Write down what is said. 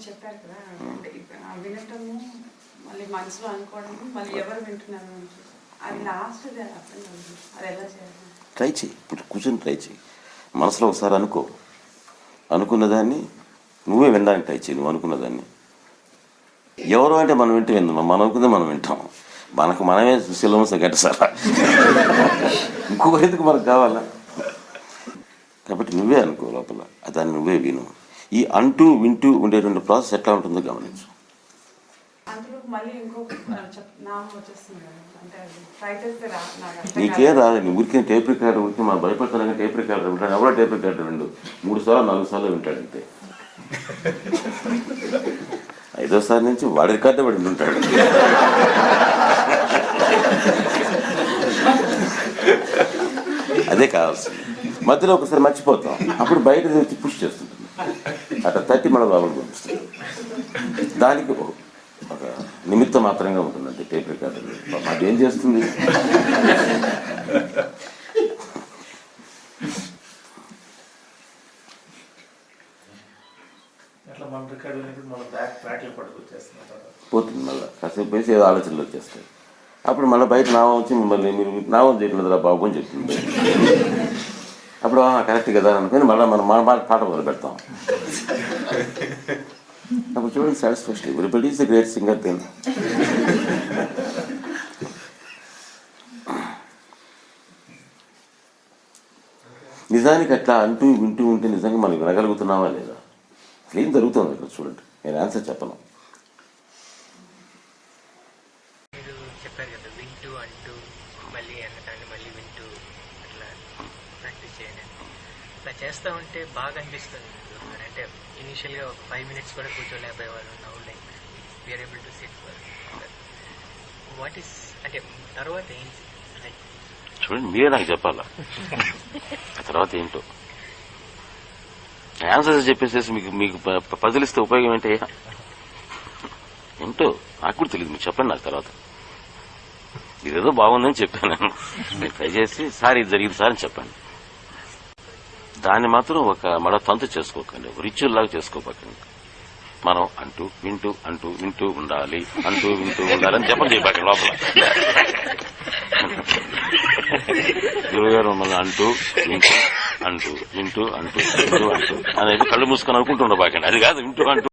మీరు చెప్పారు కదా అంటే వినటము మళ్ళీ మనసులో అనుకోవడము మళ్ళీ ఎవరు వింటున్నారు అది లాస్ట్ అర్థం కాదు. అది ఎలా చేయాలి? ట్రై చేయి. ఇప్పుడు కూర్చొని ట్రై చేయి. మనసులో ఒకసారి అనుకో. అనుకున్న దాన్ని నువ్వే వినడానికి ట్రై చేయి నువ్వు అనుకున్న దాన్ని ఎవరు అంటే మనం వింటే విందాం. మనం అనుకుందే మనం వింటాం. మనకు మనమే సిలబస్ గట్టసారా ఇంకొకరు ఎందుకు మనకు కావాలా? కాబట్టి నువ్వే అనుకో లోపల. దాన్ని నువ్వే విను. ఈ అంటూ వింటూ ఉండేటువంటి ప్రాసెస్ ఎట్లా ఉంటుందో గమనించు. నాకు రాదు నీ ఊరికే టేప్ రికార్డర్ ఊరికి మనం భయపడుతున్నాగా టేప్ రికార్డర్ వింటాడు. ఎవరో టేప్ రికార్డర్ విండు? మూడు సార్లు నాలుగు సార్లు వింటాడు అంతే. ఐదోసారి నుంచి వాడి రికార్డు వాడి ఉంటాడు అదే కావాల్సింది. మధ్యలో ఒకసారి మర్చిపోతాం. అప్పుడు బయట వచ్చి పుష్ చేస్తుంటుంది అట్లా తట్టి మన లోపలికి పంపిస్తుంది దానికి ఒక- నిమిత్తం మాత్రంగా ఉంటుందండి టేప్ చేస్తుంది? రికార్డు పట్టుకొచ్చేస్తున్నాం తర్వాత పోతుంది మళ్ళీ. కాసేపు వేసి ఏదో ఆలోచనలు వచ్చేస్తాయి. అప్పుడు మళ్ళీ బయట నామం వచ్చి మిమ్మల్ని మీరు నామం చేయట్లేదురా బాబు అని చెప్తుంది. అప్పుడు కరెక్ట్ కదా అనుకుని మళ్ళీ మనం మన మాట పాట మొదలు పెడతాం. అప్పుడు చూడండి satisfaction everybody is the great singer then నిజానికి అట్లా అంటూ వింటూ ఉంటే నిజంగా మనం వినగలుగుతున్నావా లేదా? అసలు ఏం జరుగుతుంది ఇక్కడ చూడండి. నేను ఆన్సర్ చెప్పను. చెప్పారు కదా వింటూ అంటూ మళ్ళీ అన్నదాన్ని మళ్ళీ వింటూ అట్లా. ప్రాక్టీస్ చేయండి అట్లా చేస్తూ ఉంటే బాగా అనిపిస్తుంది. గురుగారు. అంటే ఇనీషియల్గా ఒక ఫైవ్ మినిట్స్ కూడా కూర్చోలేకపోయేవాళ్ళు now like we are able to sit what is అంటే తర్వాత ఏంటి లైక్ చూడండి మీరే నాకు చెప్పాలా? తర్వాత ఏంటో? ఆన్సర్స్ చెప్పేసేసి మీకు మీకు పదిలిస్తే ఉపయోగం ఏంటి? ఏంటో? నాకు కూడా తెలియదు మీరు చెప్పండి నాకు తర్వాత. ఇదేదో బాగుందని చెప్పాను. నేను ట్రై చేసి సార్ ఇది జరిగింది సార్ అని చెప్పండి. దాన్ని మాత్రం ఒక మడ తంతు చేసుకోకండి. రిచువల్ లాగా చేసుకోకండి. మనం అంటూ వింటూ అంటూ వింటూ ఉండాలి. అంటూ వింటూ ఉండాలి అని జపం చేయబాకండి లోపల. గురువుగారు మమ్మల్ని అంటూ వింటూ అంటూ వింటూ అంటూ వింటూ అంటూ అనేది కళ్ళు మూసుకొని అనుకుంటుండబాకండి అది కాదు వింటూ అంటూ